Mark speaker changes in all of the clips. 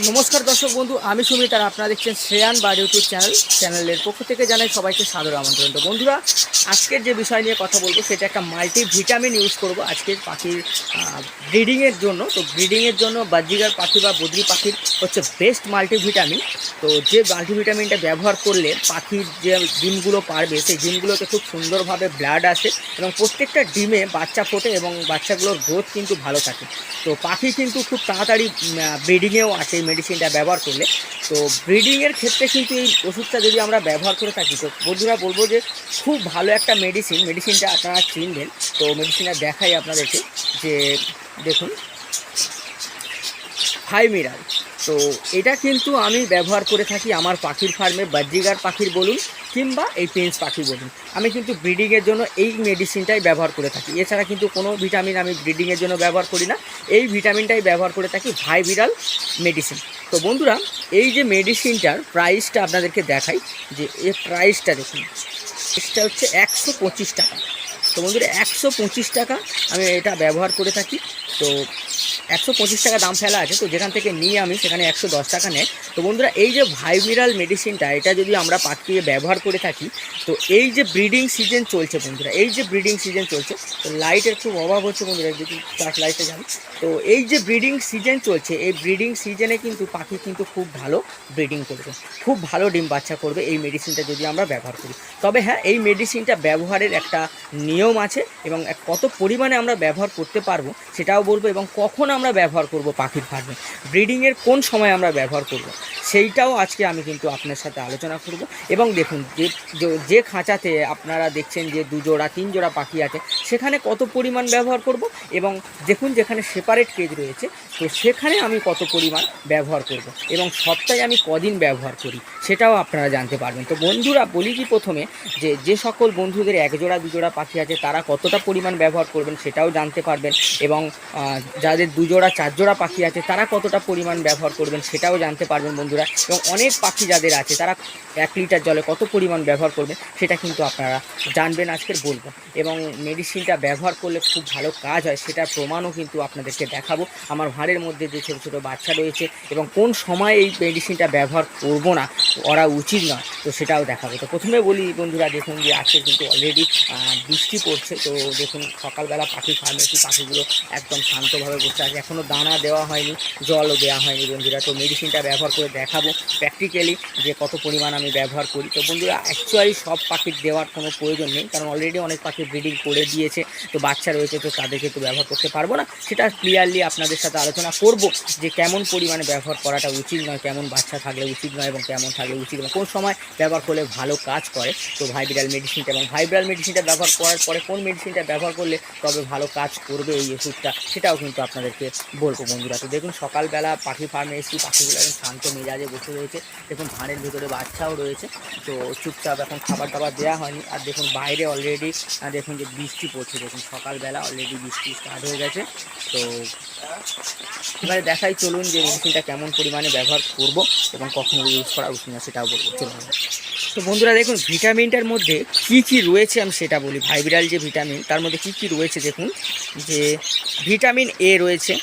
Speaker 1: নমস্কার দর্শক বন্ধু, আমি সুমিত আর আপনারা দেখছেন শ্রেয়ান বা ইউটিউব চ্যানেল, চ্যানেলের পক্ষ থেকে জানাই সবাইকে সাদর আমন্ত্রণ। তো বন্ধুরা, আজকের যে বিষয় নিয়ে কথা বলব, সেটা একটা মাল্টি ভিটামিন ইউজ করব আজকের পাখির ব্রিডিংয়ের জন্য। তো ব্রিডিংয়ের জন্য বাজিগার পাখি বা বদ্রি পাখির হচ্ছে বেস্ট মাল্টি ভিটামিন তো যে মাল্টি ভিটামিনটা ব্যবহার করলে পাখির যে ডিমগুলো পারবে, সেই ডিমগুলোতে খুব সুন্দরভাবে ব্লাড আসে এবং প্রত্যেকটা ডিমে বাচ্চা ফোটে এবং বাচ্চাগুলোর গ্রোথ কিন্তু ভালো থাকে। তো পাখি কিন্তু খুব তাড়াতাড়ি ব্রিডিংয়েও আসে এই মেডিসিনটা ব্যবহার করলে। তো ব্রিডিংয়ের ক্ষেত্রে কিন্তু এই ওষুধটা যদি আমরা ব্যবহার করে থাকি, তো বন্ধুরা বলব যে খুব ভালো একটা মেডিসিন মেডিসিনটা আপনারা চিনবেন। তো মেডিসিনটা দেখাই আপনাদেরকে যে, দেখুন। হাই মিরাল। তো এটা কিন্তু আমি ব্যবহার করে থাকি আমার পাখির ফার্মে বাজ্রিগার পাখির বলুন কিংবা এই পেন্স পাখি বলুন। আমি কিন্তু ব্রিডিংয়ের জন্য এই মেডিসিনটাই ব্যবহার করে থাকি। এছাড়া কিন্তু কোনো ভিটামিন আমি ব্রিডিংয়ের জন্য ব্যবহার করি না। এই ভিটামিনটাই ব্যবহার করে থাকি ভাই ভিরাল মেডিসিন তো বন্ধুরা, এই যে মেডিসিনটার প্রাইসটা আপনাদেরকে দেখাই, যে এর প্রাইসটা দেখুন। প্রাইসটা হচ্ছে একশো পঁচিশ টাকা। তো বন্ধুরা, একশো পঁচিশ টাকা আমি এটা ব্যবহার করে থাকি। তো একশো পঁচিশ টাকা দাম ফেলা আছে, তো যেখান থেকে নিয়ে আমি সেখানে একশো দশ টাকা নেয়। তো বন্ধুরা, এই যে ভাইমিরাল মেডিসিনটা এটা যদি আমরা পাখিয়ে ব্যবহার করে থাকি, তো এই যে ব্রিডিং সিজন চলছে বন্ধুরা, এই যে ব্রিডিং সিজন চলছে, তো লাইটের খুব অভাব হচ্ছে বন্ধুরা, যদি চার্জ লাইটে যান। তো এই যে ব্রিডিং সিজন চলছে, এই ব্রিডিং সিজনে কিন্তু পাখি কিন্তু খুব ভালো ব্রিডিং করবে, খুব ভালো ডিম বাচ্চা করবে এই মেডিসিনটা যদি আমরা ব্যবহার করি। তবে হ্যাঁ এই মেডিসিনটা ব্যবহারের একটা নিয়ম আছে এবং কত পরিমাণে আমরা ব্যবহার করতে পারব সেটাও বলব এবং কখন আমরা ব্যবহার করব পাখির ফার্মে? ব্রিডিংয়ের কোন সময় আমরা ব্যবহার করব? সেইটাও আজকে আমি কিন্তু আপনার সাথে আলোচনা করব। এবং দেখুন, যে, যে- খাঁচাতে আপনারা দেখছেন যে দু জোড়া তিন জোড়া পাখি আছে, সেখানে কত পরিমাণ ব্যবহার করব? এবং দেখুন, যেখানে সেপারেট কেজ রয়েছে, তো সেখানে আমি কত পরিমাণ ব্যবহার করব? এবং সপ্তাহে আমি কদিন ব্যবহার করি? সেটাও আপনারা জানতে পারবেন। তো বন্ধুরা, বলি কি প্রথমে, যে যে সকল বন্ধুদের এক জোড়া দু জোড়া পাখি আছে, তারা কতটা পরিমাণ ব্যবহার করবেন সেটাও জানতে পারবেন। এবং যাদের দু জোড়া চারজোড়া পাখি আছে, তারা কতটা পরিমাণ ব্যবহার করবেন সেটাও জানতে পারবেন বন্ধুরা। এবং অনেক পাখি যাদের আছে, তারা এক লিটার জলে কত পরিমাণ ব্যবহার করবেন সেটা কিন্তু আপনারা জানবেন আজকের বলব। এবং মেডিসিনটা ব্যবহার করলে খুব ভালো কাজ হয়, সেটার প্রমাণও কিন্তু আপনাদেরকে দেখাবো। আমার ভাঁড়ের মধ্যে যে ছোটো ছোটো বাচ্চা রয়েছে এবং কোন সময় এই মেডিসিনটা ব্যবহার করব না, করা উচিত নয়, তো সেটাও দেখাবো। তো প্রথমে বলি বন্ধুরা, দেখুন যে আজকে কিন্তু অলরেডি বৃষ্টি পড়ছে, তো দেখুন সকালবেলা পাখি ফার্মেসি পাখিগুলো একদম শান্তভাবে বসে আছে। এখনও দানা দেওয়া হয়নি, জলও দেওয়া হয়নি বন্ধুরা। তো মেডিসিনটা ব্যবহার করে দেখাবো প্র্যাকটিক্যালি যে কত পরিমাণ আমি ব্যবহার করি। তো বন্ধুরা অ্যাকচুয়ালি সব পাখির দেওয়ার কোনো প্রয়োজন নেই, কারণ অলরেডি অনেক পাখি ব্রিডিং করে দিয়েছে। তো বাচ্চা রয়েছে তো তাদেরকে তো ব্যবহার করতে পারব না। সেটা ক্লিয়ারলি আপনাদের সাথে আলোচনা করব যে কেমন পরিমাণে ব্যবহার করাটা উচিত নয়, কেমন বাচ্চা থাকলে উচিত নয় এবং কেমন থাকলে উচিত নয়, কোন সময় ব্যবহার করলে ভালো কাজ করে। তো ভাইব্রাল মেডিসিনটা এবং ভাইব্রাল মেডিসিনটা ব্যবহার করার পরে কোন মেডিসিনটা ব্যবহার করলে তবে ভালো কাজ করবে এই ওষুধটা, সেটাও কিন্তু আপনাদেরকে বলব বন্ধুরা। তো দেখুন, সকালবেলা পাখি ফার্মে এসেছি, পাখিগুলো এখন শান্ত মেজাজে বসে রয়েছে। দেখুন, ধানের ভিতরে বাচ্চাও রয়েছে। তো চুপচাপ এখন খাবার দাবার দেওয়া হয়নি। আর দেখুন, বাইরে অলরেডি দেখুন যে বৃষ্টি পড়ছে। দেখুন, সকালবেলা অলরেডি বৃষ্টি স্টার্ট হয়ে গেছে। তো এবারে দেখাই চলুন যে মেডিসিনটা কেমন পরিমাণে ব্যবহার করব এবং কখন ইউজ করা উচিত না, সেটাও বলব। চলুন। তো বন্ধুরা, দেখুন, ভিটামিনটার মধ্যে কি কি রয়েছে আমি সেটা বলি। ভাইবিরাল যে ভিটামিন, তার মধ্যে কি কি রয়েছে দেখুন, যে ভিটামিন এ রয়েছে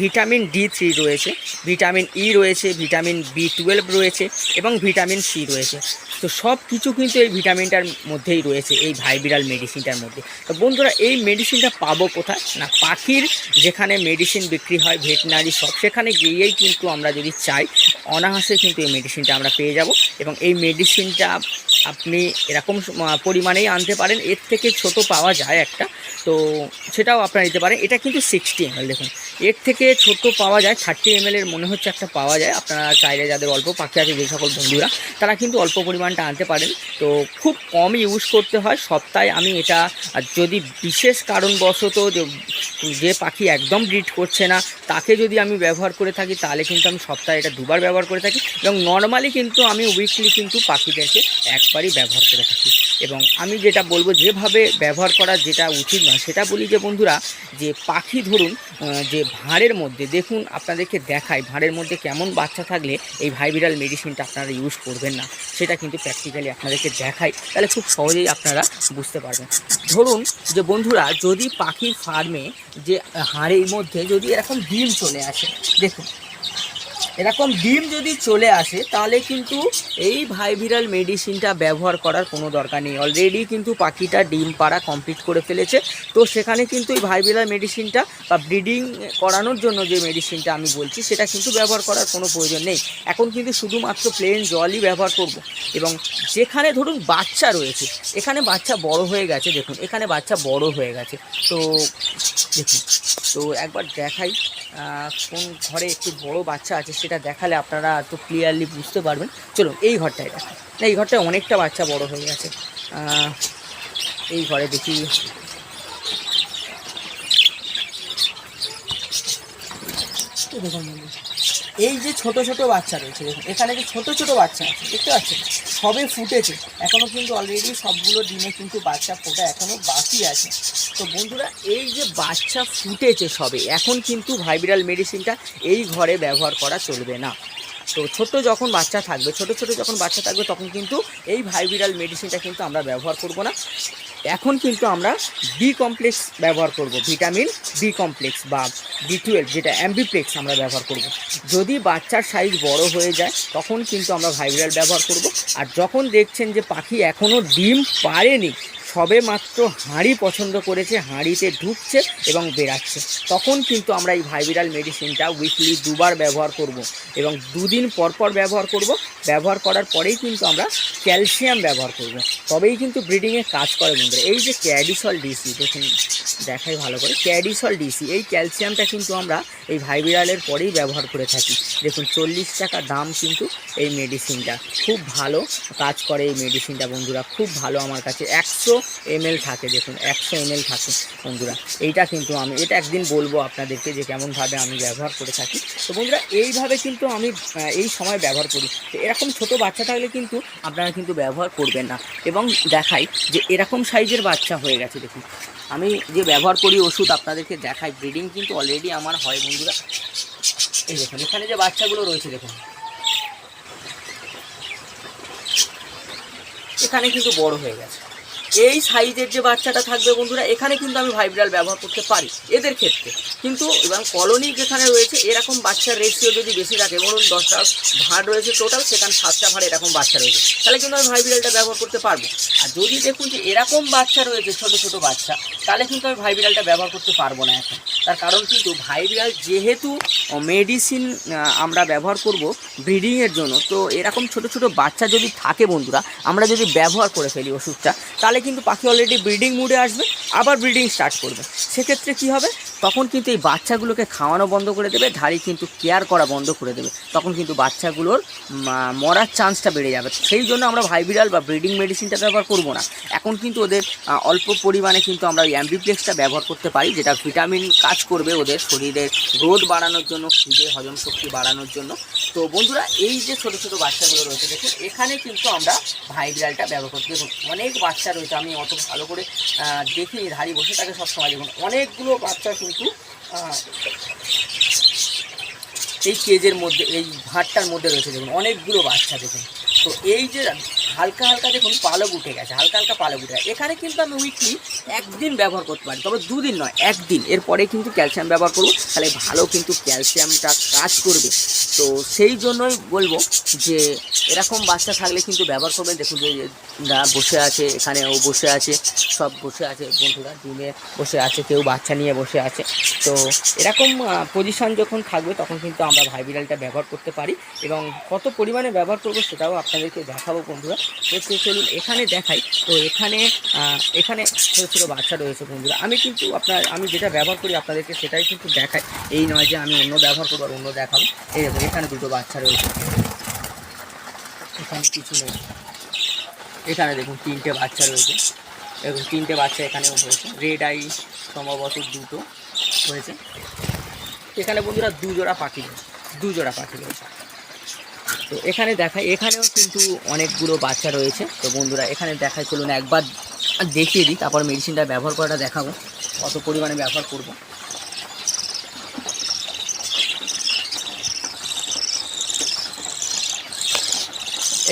Speaker 1: ভিটামিন ডি থ্রি রয়েছে, ভিটামিন ই রয়েছে, ভিটামিন বি টুয়েলভ রয়েছে এবং ভিটামিন সি রয়েছে। তো সব কিছু কিন্তু এই ভিটামিনটার মধ্যেই রয়েছে, এই ভাইবিরাল মেডিসিনটার মধ্যে। তো বন্ধুরা, এই মেডিসিনটা পাবো কোথায়? না, পাখির যেখানে মেডিসিন বিক্রি হয়, ভেটেনারি সব সেখানে গিয়েই কিন্তু আমরা যদি চাই, অনায়াসে কিন্তু এই মেডিসিনটা আমরা পেয়ে যাব এবং এই মেডিসিনটা আপনি এরকম পরিমাণেই আনতে পারেন। এর থেকে ছোট পাওয়া যায় একটা। তো সেটাও আপনারা নিতে পারেন। এটা কিন্তু সিক্সটি এমএল দেখুন। এর থেকে ছোট পাওয়া যায় থার্টি এম এর মনে হচ্ছে একটা পাওয়া যায়। আপনারা চাইলে যাদের অল্প পাখি আছে, যে সকল বন্ধুরা, তারা কিন্তু অল্প পরিমাণটা আনতে পারেন। তো খুব কম ইউজ করতে হয়। সপ্তাহে আমি এটা যদি বিশেষ কারণবশত যে পাখি একদম ব্রিড করছে না, তাকে যদি আমি ব্যবহার করে থাকি, তাহলে কিন্তু আমি সপ্তাহে এটা দুবার ব্যবহার করে থাকি। এবং নর্মালি কিন্তু আমি উইকলি কিন্তু পাখিদেরকে একবারই ব্যবহার করে থাকি। এবং আমি যেটা বলব, যেভাবে ব্যবহার করা যেটা উচিত নয়, সেটা বলি যে বন্ধুরা, যে পাখি ধরুন যে ভাঁড়ের মধ্যে, দেখুন আপনাদেরকে দেখায় ভাঁড়ের মধ্যে কেমন বাচ্চা থাকলে এই ভাইব্রাল মেডিসিনটা আপনারা ইউজ করবেন না, সেটা কিন্তু প্র্যাকটিক্যালি আপনাদেরকে দেখায় তাহলে খুব সহজেই আপনারা বুঝতে পারবেন। ধরুন যে বন্ধুরা, যদি পাখির ফার্মে যে হাড়ের মধ্যে যদি এরকম ডিম চলে আসে, দেখুন এরকম ডিম যদি চলে আসে, তাহলে কিন্তু এই ভাইভিরাল মেডিসিনটা ব্যবহার করার কোনো দরকার নেই। অলরেডি কিন্তু পাখিটা ডিম পাড়া কমপ্লিট করে ফেলেছে। তো সেখানে কিন্তু এই ভাইভিরাল মেডিসিনটা বা ব্রিডিং করানোর জন্য যে মেডিসিনটা আমি বলছি, সেটা কিন্তু ব্যবহার করার কোনো প্রয়োজন নেই। এখন কিন্তু শুধুমাত্র প্লেন জলই ব্যবহার করব। এবং যেখানে ধরুন বাচ্চা রয়েছে, এখানে বাচ্চা বড় হয়ে গেছে, দেখুন, এখানে বাচ্চা বড় হয়ে গেছে। তো দেখুন, তো একবার দেখাই কোন ঘরে একটু বড় বাচ্চা আছে সেটা দেখালে আপনারা একটু ক্লিয়ারলি বুঝতে পারবেন। চলুন, এই ঘরটায় দেখেন। না, এই ঘরটায় অনেকটা বাচ্চা বড় হয়ে গেছে। এই ঘরে দেখি। এই যে ছোট ছোট বাচ্চা রয়েছে, দেখুন, এখানে যে ছোট ছোট বাচ্চা আছে, দেখতে পাচ্ছেন? সবে ফুটেছে এখনও কিন্তু অলরেডি সবগুলো ডিমে কিন্তু বাচ্চা ফোটা এখনও বাকি আছে। তো বন্ধুরা, এই যে বাচ্চা ফুটেছে সবে, এখন কিন্তু ভাইব্রাল মেডিসিনটা এই ঘরে ব্যবহার করা চলবে না। তো ছোট যখন বাচ্চা থাকবে, ছোট ছোট যখন বাচ্চা থাকবে, তখন কিন্তু এই ভাইব্রাল মেডিসিনটা কিন্তু আমরা ব্যবহার করব না। এখন কিন্তু আমরা বি কমপ্লেক্স ব্যবহার করব, ভিটামিন বি কমপ্লেক্স বা বি টুয়েলভ যেটা অ্যাম্বিপ্লেক্স আমরা ব্যবহার করব। যদি বাচ্চার সাইজ বড় হয়ে যায়, তখন কিন্তু আমরা ভাইব্রাল ব্যবহার করব। আর যখন দেখছেন যে পাখি এখনও ডিম পারেনি সবে মাত্র হাঁড়ি পছন্দ করেছে, হাঁড়িতে ঢুকছে এবং বেরাচ্ছে তখন কিন্তু আমরা এই ভাইব্রাল মেডিসিনটা উইকলি দুবার ব্যবহার করব এবং দুদিন পর পর ব্যবহার করব। ব্যবহার করার পরেই কিন্তু আমরা ক্যালসিয়াম ব্যবহার করব। তবেই কিন্তু ব্রিডিংয়ে কাজ করে বন্ধুরা। এই যে ক্যাডিসল ডিসি দেখুন, দেখাই ভালো করে। ক্যাডিসল ডিসি এই ক্যালসিয়ামটা কিন্তু আমরা এই ভাইব্রালের পরেই ব্যবহার করে থাকি। দেখুন, চল্লিশ টাকা দাম কিন্তু এই মেডিসিনটা খুব ভালো কাজ করে এই মেডিসিনটা বন্ধুরা। খুব ভালো আমার কাছে। একশো এমএল থাকে, দেখুন, একশো এমএল থাকে, বন্ধুরা। এইটা কিন্তু আমি, এটা একদিন বলব আপনাদেরকে যে কেমনভাবে আমি ব্যবহার করে থাকি। তো বন্ধুরা, এইভাবে কিন্তু আমি এই সময় ব্যবহার করি। এরকম ছোট বাচ্চা থাকলে কিন্তু আপনারা কিন্তু ব্যবহার করবেন না। এবং দেখাই যে এরকম সাইজের বাচ্চা হয়ে গেছে, দেখুন। আমি যে ব্যবহার করি ওষুধ আপনাদেরকে দেখাই, ব্রিডিং কিন্তু অলরেডি আমার হয়, বন্ধুরা। এই দেখুন, এখানে যে বাচ্চাগুলো রয়েছে, দেখুন। এখানে কিন্তু বড় হয়ে গেছে। এই সাইজের যে বাচ্চাটা থাকবে বন্ধুরা, এখানে কিন্তু আমি ভাইব্রাল ব্যবহার করতে পারি এদের ক্ষেত্রে। কিন্তু এবং কলোনি যেখানে রয়েছে, এরকম বাচ্চার রেশিও যদি বেশি থাকে ধরুন দশটা ভাড় রয়েছে টোটাল সেখানে সাতটা ভাড় এরকম বাচ্চা রয়েছে। তাহলে কিন্তু আমি ভাইব্রালটা ব্যবহার করতে পারব। আর যদি দেখুন যে এরকম বাচ্চা রয়েছে, ছোট ছোট বাচ্চা, তাহলে কিন্তু আমি ভাইব্রালটা ব্যবহার করতে পারব না এখন। তার কারণ কিন্তু ভাইব্রাল যেহেতু মেডিসিন আমরা ব্যবহার করব ব্রিডিংয়ের জন্য, তো এরকম ছোট ছোট বাচ্চা যদি থাকে বন্ধুরা, আমরা যদি ব্যবহার করে ফেলি ওষুধটা, তাহলে কিন্তু পাখি অলরেডি ব্রিডিং মুডে আসবে, আবার ব্রিডিং স্টার্ট করবে। সেক্ষেত্রে কি হবে? তখন কিন্তু এই বাচ্চাগুলোকে খাওয়ানো বন্ধ করে দেবে ধাড়ি কিন্তু কেয়ার করা বন্ধ করে দেবে। তখন কিন্তু বাচ্চাগুলোর মরার চান্সটা বেড়ে যাবে। সেই জন্য আমরা ভাইবিরাল বা ব্রিডিং মেডিসিনটা ব্যবহার করব না। এখন কিন্তু ওদের অল্প পরিমাণে কিন্তু আমরা অ্যাম্বিপ্লেক্সটা ব্যবহার করতে পারি, যেটা ভিটামিন কাজ করবে ওদের শরীরের গ্রোথ বাড়ানোর জন্য, খিদে, হজম শক্তি বাড়ানোর জন্য। তো বন্ধুরা, এই যে ছোটো ছোটো বাচ্চাগুলো রয়েছে, দেখুন, এখানে কিন্তু আমরা ভাইবিরালটা ব্যবহার করতে অনেক বাচ্চা রয়েছে। আমি অত ভালো করে দেখি দেখিনি বসে থাকে সবসময়। দেখুন, অনেকগুলো বাচ্চা কিন্তু এই কেজের মধ্যে, এই ভাতটার মধ্যে রয়েছে। দেখুন, অনেকগুলো বাচ্চা, দেখুন। তো এই যে হালকা হালকা দেখুন পালক উঠে গেছে, হালকা হালকা পালক উঠে গেছে। এখানে কিন্তু আমি উইকলি একদিন ব্যবহার করতে পারি, তবে দুদিন নয়, একদিন। এরপরে কিন্তু ক্যালসিয়াম ব্যবহার করব, তাহলে ভালো কিন্তু ক্যালসিয়ামটা কাজ করবে। তো সেই জন্যই বলব যে, এরকম বাচ্চা থাকলে কিন্তু ব্যবহার করবেন। দেখুন যে বসে আছে, এখানে ও বসে আছে, সব বসে আছে, বন্ধুরা ডিমে বসে আছে, কেউ বাচ্চা নিয়ে বসে আছে। তো এরকম পজিশন যখন থাকবে, তখন কিন্তু আমরা ভাইবিরালটা ব্যবহার করতে পারি এবং কত পরিমাণে ব্যবহার করব সেটাও আপনাদেরকে দেখাবো, বন্ধুরা। তো চলুন এখানে দেখাই। তো এখানে এখানে ছোটো ছোটো বাচ্চা রয়েছে বন্ধুরা। আমি কিন্তু আপনার, আমি যেটা ব্যবহার করি আপনাদেরকে সেটাই কিন্তু দেখাই। এই নয় যে আমি অন্য ব্যবহার করব আর অন্য দেখাবো। এই দেখুন, এখানে দুটো বাচ্চা রয়েছে। এখানে কিছু নেই। এখানে দেখুন, তিনটে বাচ্চা রয়েছে। দেখুন, তিনটে বাচ্চা এখানেও হয়েছে রেড আই সম্ভবত দুটো হয়েছে এখানে বন্ধুরা দুজোড়া পাখি রয়েছে। দু জোড়া পাখি রয়েছে। তো এখানে দেখায় এখানেও কিন্তু অনেকগুলো বাচ্চা রয়েছে। তো বন্ধুরা, এখানে দেখায় চলুন, একবার দেখিয়ে দিই, তারপর মেডিসিনটা ব্যবহার করাটা দেখাবো, কত পরিমাণে ব্যবহার করব।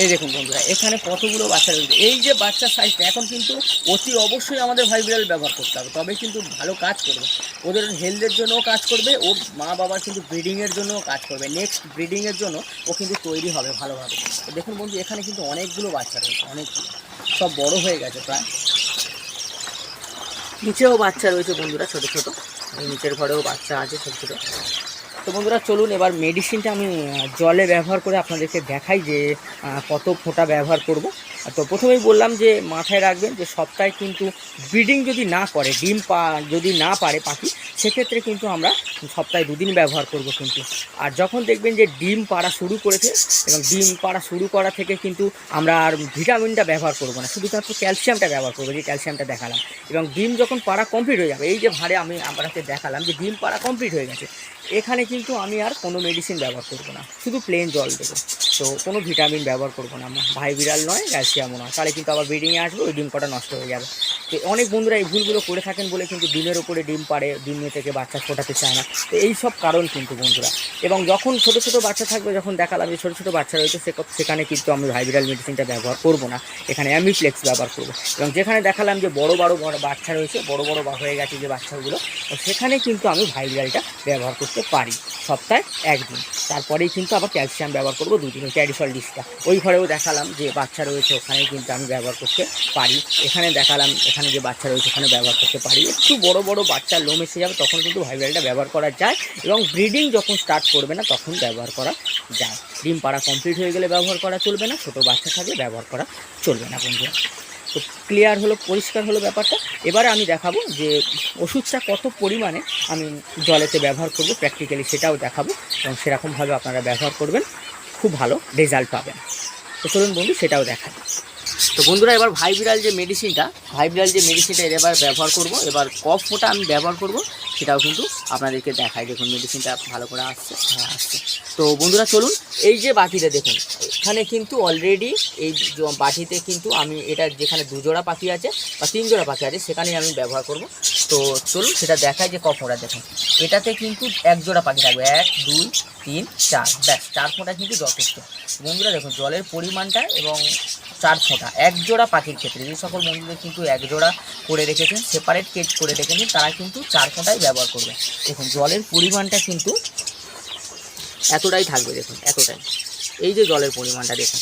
Speaker 1: এই দেখুন বন্ধুরা, এখানে কতগুলো বাচ্চা রয়েছে। এই যে বাচ্চার সাইজটা এখন কিন্তু অতি অবশ্যই আমাদের ভাই বিড়াল ব্যবহার করতে হবে। তবে কিন্তু ভালো কাজ করবে। ওদের হেলথের জন্যও কাজ করবে, ওর মা বাবার কিন্তু ব্রিডিংয়ের জন্যও কাজ করবে। নেক্সট ব্রিডিংয়ের জন্য ও কিন্তু তৈরি হবে ভালোভাবে। দেখুন বন্ধু, এখানে কিন্তু অনেকগুলো বাচ্চা রয়েছে, অনেকগুলো। সব বড় হয়ে গেছে প্রায়। নিচেও বাচ্চা রয়েছে বন্ধুরা, ছোট ছোট। নিচের ঘরেও বাচ্চা আছে, ছোট ছোট। তো বন্ধুরা, চলুন এবার মেডিসিনটা আমি জলে ব্যবহার করে আপনাদেরকে দেখাই যে কত ফোঁটা ব্যবহার করব। তো প্রথমেই বললাম যে, মাথায় রাখবেন যে সপ্তাহে কিন্তু ব্রিডিং যদি না করে, ডিম পা যদি না পারে পাখি সেক্ষেত্রে কিন্তু আমরা সপ্তাহে দুদিন ব্যবহার করব কিন্তু। আর যখন দেখবেন যে ডিম পাড়া শুরু করেছে, এবং ডিম পাড়া শুরু করা থেকে কিন্তু আমরা আর ভিটামিনটা ব্যবহার করব না, শুধুমাত্র ক্যালসিয়ামটা ব্যবহার করব, যে ক্যালসিয়ামটা দেখালাম। এবং ডিম যখন পাড়া কমপ্লিট হয়ে যাবে, এই যে ভারে আমি আপনাকে দেখালাম যে ডিম পাড়া কমপ্লিট হয়ে গেছে, এখানে কিন্তু আমি আর কোনো মেডিসিন ব্যবহার করব না, শুধু প্লেন জল দেবো। তো কোনো ভিটামিন ব্যবহার করব না আমার, ভাই বিড়াল নয় ক্যালসিয়ামও নয়, তাহলে কিন্তু আবার ব্রিডিংয়ে আসবে, ওই ডিম কটা নষ্ট হয়ে যাবে। তো অনেক বন্ধুরা এই ভুলগুলো করে থাকেন বলে কিন্তু ডিমের ওপরে ডিম পাড়ে, ডিম থেকে বাচ্চা ফোটাতে চায় না। তো এই সব কারণ কিন্তু বন্ধুরা। এবং যখন ছোটো ছোটো বাচ্চা থাকবে, যখন দেখালাম যে ছোটো ছোটো বাচ্চা রয়েছে, সে সেখানে কিন্তু আমি ভাইবিরাল মেডিসিনটা ব্যবহার করব না। এখানে অ্যামিফ্লেক্স ব্যবহার করব। এবং যেখানে দেখালাম যে বড় বড় বাচ্চা রয়েছে, বড় বড় হয়ে গেছে যে বাচ্চাগুলো, তো সেখানে কিন্তু আমি ভাইবিরালটা ব্যবহার করতে পারি সপ্তাহে একদিন। তারপরেই কিন্তু আবার ক্যালসিয়াম ব্যবহার করব দুদিন ক্যারিসল ডিসটা ওই ঘরেও দেখালাম যে বাচ্চা রয়েছে ওখানে কিন্তু আমি ব্যবহার করতে পারি। এখানে দেখালাম, এখানে যে বাচ্চা রয়েছে, ওখানে ব্যবহার করতে পারি। একটু বড় বড় বাচ্চা লোম এসে যাবে তখন কিন্তু ভাইবিরালটা ব্যবহার করা যায় এবং ব্রিডিং যখন স্টার্ট করবে না, তখন ব্যবহার করা যায়। ডিম পাড়া কমপ্লিট হয়ে গেলে ব্যবহার করা চলবে না, ছোটো বাচ্চা থাকলে ব্যবহার করা চলবে না বন্ধুরা। তো ক্লিয়ার হলো, পরিষ্কার হলো ব্যাপারটা। এবারে আমি দেখাবো যে ওষুধটা কত পরিমাণে আমি জলেতে ব্যবহার করব প্র্যাকটিক্যালি সেটাও দেখাবো এবং সেরকমভাবে আপনারা ব্যবহার করবেন, খুব ভালো রেজাল্ট পাবেন। তো চলুন বন্ধু, সেটাও দেখাই। তো বন্ধুরা, এবার ভাই বিড়াল যে মেডিসিনটা ভাই বিড়াল যে মেডিসিনটা এবার ব্যবহার করব, এবার কফ ফোঁটা আমি ব্যবহার করব, সেটাও কিন্তু আপনাদেরকে দেখাই। দেখুন মেডিসিনটা ভালো করে আসছে হ্যাঁ আসছে। তো বন্ধুরা, চলুন, এই যে বাটিটা দেখুন, এখানে কিন্তু অলরেডি এই বাটিতে কিন্তু আমি এটা যেখানে দুজোড়া পাখি আছে বা তিন জোড়া পাখি আছে, সেখানেই আমি ব্যবহার করব। তো চলুন, সেটা দেখায় যে ক ফোঁটা দেখুন। এটাতে কিন্তু এক জোড়া পাখি থাকবে, এক, দুই, তিন, চার, ব্যাস, চার ফোঁটা কিন্তু যথেষ্ট। বন্ধুরা, দেখুন, জলের পরিমাণটা এবং চার ফোঁটা। এক জোড়া পাখির ক্ষেত্রে। যে সকল বন্ধুদের কিন্তু এক জোড়া করে রেখেছেন সেপারেট কেজ করে রেখেছেন, তারা কিন্তু চার ফোঁটাই ব্যবহার করবে। দেখুন, জলের পরিমাণটা কিন্তু এতটাই থাকবে, দেখুন, এতটাই। এই যে জলের পরিমাণটা, দেখুন।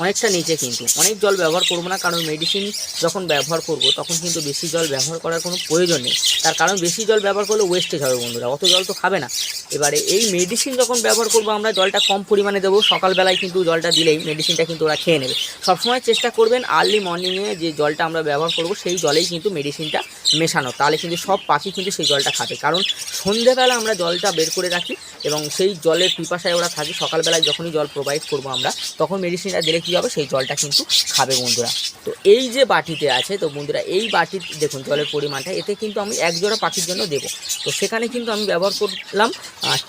Speaker 1: অনেকটা নিচে কিন্তু। অনেক জল ব্যবহার করব না, কারণ মেডিসিন যখন ব্যবহার করব, তখন কিন্তু বেশি জল ব্যবহার করার কোনো প্রয়োজন নেই। তার কারণ বেশি জল ব্যবহার করলে ওয়েস্টেজ হবে বন্ধুরা, অত জল তো খাবে না। এবারে এই মেডিসিন যখন ব্যবহার করব, আমরা জলটা কম পরিমাণে দেবো, সকালবেলায় কিন্তু জলটা দিলেই মেডিসিনটা কিন্তু ওরা খেয়ে নেবে। সবসময় চেষ্টা করবেন আর্লি মর্নিংয়ে যে জলটা আমরা ব্যবহার করব, সেই জলেই কিন্তু মেডিসিনটা মেশানো। তাহলে কিন্তু সব পাখি কিন্তু সেই জলটা খাবে। কারণ সন্ধেবেলা আমরা জলটা বের করে রাখি এবং সেই জলের পিপাসায় ওরা থাকে। সকালবেলায় যখনই জল প্রোভাইড করব আমরা, তখন মেডিসিনটা দিলে কী হবে? সেই জলটা কিন্তু খাবে বন্ধুরা। তো এই যে বাটিতে আছে তো বন্ধুরা এই বাটির দেখুন জলের পরিমাণটা এতে কিন্তু আমি এক জোড়া পাখির জন্য দেবো। তো সেখানে কিন্তু আমি ব্যবহার করলাম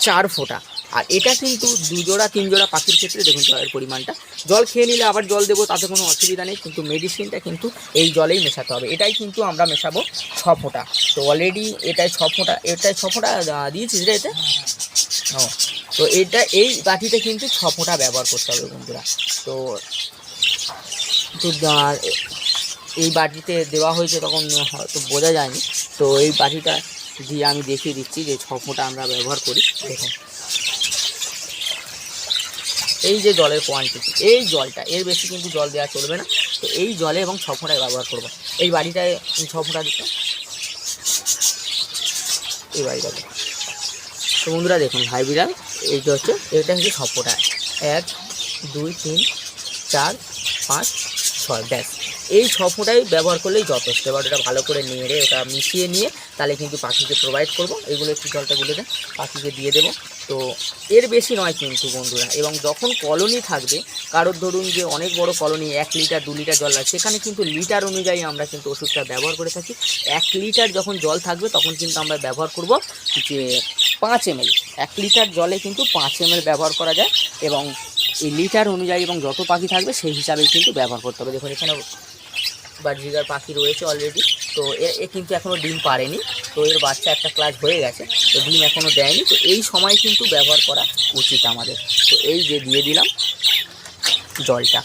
Speaker 1: চার ফোঁটা। আর এটা কিন্তু দু জোড়া তিন জোড়া পাখির ক্ষেত্রে দেখুন জলের পরিমাণটা। জল খেয়ে নিলে আবার জল দেবো তাতে কোনো অসুবিধা নেই কিন্তু মেডিসিনটা কিন্তু এই জলেই মেশাতে হবে। এটাই কিন্তু আমরা মেশাবো ছ ফোঁটা। তো অলরেডি এটাই ছ ফোঁটা এটাই ছ ফোঁটা দিয়েছিস রে এতে? ও। তো এটা, এই বাটিতে কিন্তু ছ ফোঁটা ব্যবহার করতে হবে বন্ধুরা। তো এই বাটিতে দেওয়া হয়েছে তখন হয়তো বোঝা যায়নি। তো এই বাটিটা দিয়ে আমি দেখিয়ে দিচ্ছি যে ছ ফোঁটা আমরা ব্যবহার করি। দেখুন। এই যে জলের কোয়ান্টিটি এই জলটা, এর বেশি কিন্তু জল দেওয়া চলবে না। তো এই জলে এবং ছ ফোঁটায় ব্যবহার করব। এই বাড়িটায় ছ ফোঁটা দিতে। এই বাড়িটাতে তো বন্ধুরা দেখুন ভাই বিড়াল এই যে হচ্ছে, এটা হচ্ছে সপোটা এক, দুই, তিন, চার, পাঁচ, ছয়, ব্যাস। এই ছ ব্যবহার করলেই যথেষ্ট। এবার এটা ভালো করে নেড়ে, ওটা মিশিয়ে নিয়ে তাহলে কিন্তু পাখিকে প্রোভাইড করব। এগুলো একটু জলটা গুলে দেন, পাখিকে দিয়ে দেবো। তো এর বেশি নয় কিন্তু বন্ধুরা, এবং যখন কলোনি থাকবে, কারোর ধরুন যে অনেক বড় কলোনি, এক লিটার, দু লিটার জল লাগে সেখানে কিন্তু লিটার অনুযায়ী আমরা কিন্তু ওষুধটা ব্যবহার করে থাকি। এক লিটার যখন জল থাকবে, তখন কিন্তু আমরা ব্যবহার করব যে পাঁচ এমএল। এক লিটার জলে কিন্তু পাঁচ এমএল ব্যবহার করা যায়, এবং এই লিটার অনুযায়ী এবং যত পাখি থাকবে, সেই হিসাবেই কিন্তু ব্যবহার করতে হবে। দেখুন এখানে বাজিগার পাখি রয়েছে অলরেডি তো এ কিন্তু এখনও ডিম পারেনি তো এর বাচ্চা একটা ক্লাস হয়ে গেছে, তো ডিম এখনও দেয়নি। তো এই সময় কিন্তু ব্যবহার করা উচিত আমাদের। তো এই যে দিয়ে দিলাম জলটা।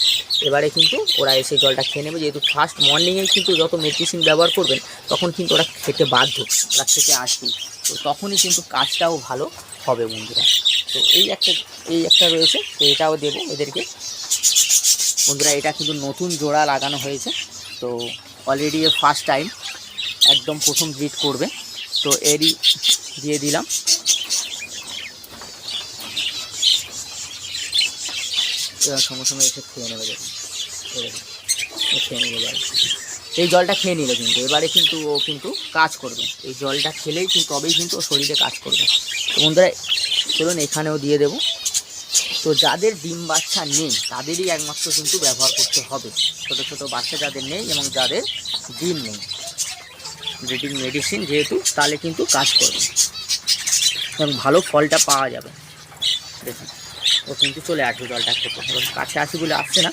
Speaker 1: এবারে কিন্তু ওরা এসে জলটা খেয়ে নেবে। যেহেতু ফার্স্ট মর্নিংয়ে কিন্তু যত মেডিসিন ব্যবহার করবেন, তখন কিন্তু ওরা খেতে বাধ্য। ওরা খেতে আসবে। তো তখনই কিন্তু কাজটাও ভালো হবে বন্ধুরা। তো এই একটা এই একটা রয়েছে, তো এটাও দেবো এদেরকে। বন্ধুরা, এটা কিন্তু নতুন জোড়া লাগানো হয়েছে। তো অলরেডি এ ফার্স্ট টাইম একদম প্রথম ব্রিড করবে। তো এরই দিয়ে দিলাম। এবার সঙ্গে সঙ্গে এসে খেয়ে নেবে খেয়ে নেবে এই জলটা খেয়ে নিল কিন্তু, এবারে কিন্তু ও কিন্তু কাজ করবে। এই জলটা খেলেই কিন্তু, তবেই কিন্তু ও শরীরে কাজ করবে। তো বন্ধুরা, চলুন এখানেও দিয়ে দেবো। তো যাদের ডিম বাচ্চা নেই, তাদেরই একমাত্র কিন্তু ব্যবহার করতে হবে। ছোট ছোট বাচ্চা যাদের নেই এবং যাদের ডিম নেই। ব্রিডিং মেডিসিন যেহেতু, তাহলে কিন্তু কাজ করবে। এবং ভালো ফলটা পাওয়া যাবে। দেখুন, ও কিন্তু চলে আসবে জলটা খেতে। এবং কাছে আসি বলে আসছে না।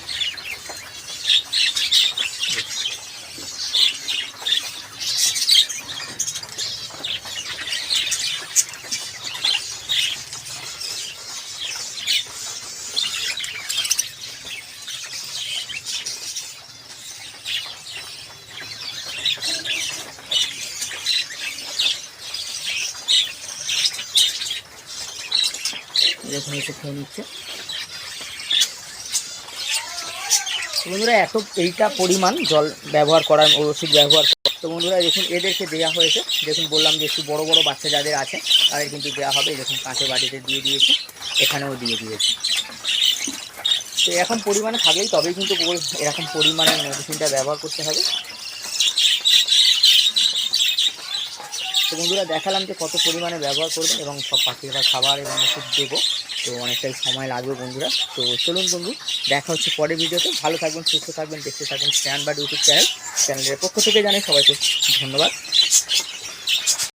Speaker 1: এসে খেয়ে নিচ্ছে। বন্ধুরা, এত এইটা পরিমাণ জল ব্যবহার করার, ওষুধ ব্যবহার তো বন্ধুরা দেখুন, এদেরকে দেওয়া হয়েছে। দেখুন, বললাম যে একটু বড় বড় বাচ্চা যাদের আছে, তাদের কিন্তু দেওয়া হবে। দেখুন, কাঁচের বাটিতে দিয়ে দিয়েছি, এখানেও দিয়ে দিয়েছি। তো এরকম পরিমাণে থাকলেই তবেই কিন্তু এরকম পরিমাণে মেডিসিনটা ব্যবহার করতে হবে। তো বন্ধুরা, দেখালাম যে কত পরিমাণে ব্যবহার করবেন এবং সব পাখিরা খাবার এবং ওষুধ দেবো। তো অনেকটাই সময় লাগবে বন্ধুরা। তো চলুন বন্ধু, দেখা হচ্ছে পরের ভিডিওতে। ভালো থাকবেন, সুস্থ থাকবেন, দেখতে থাকবেন স্ট্যান্ড বা ইউটিউব চ্যানেল চ্যানেলের পক্ষ থেকে জানাই সবাইকে ধন্যবাদ।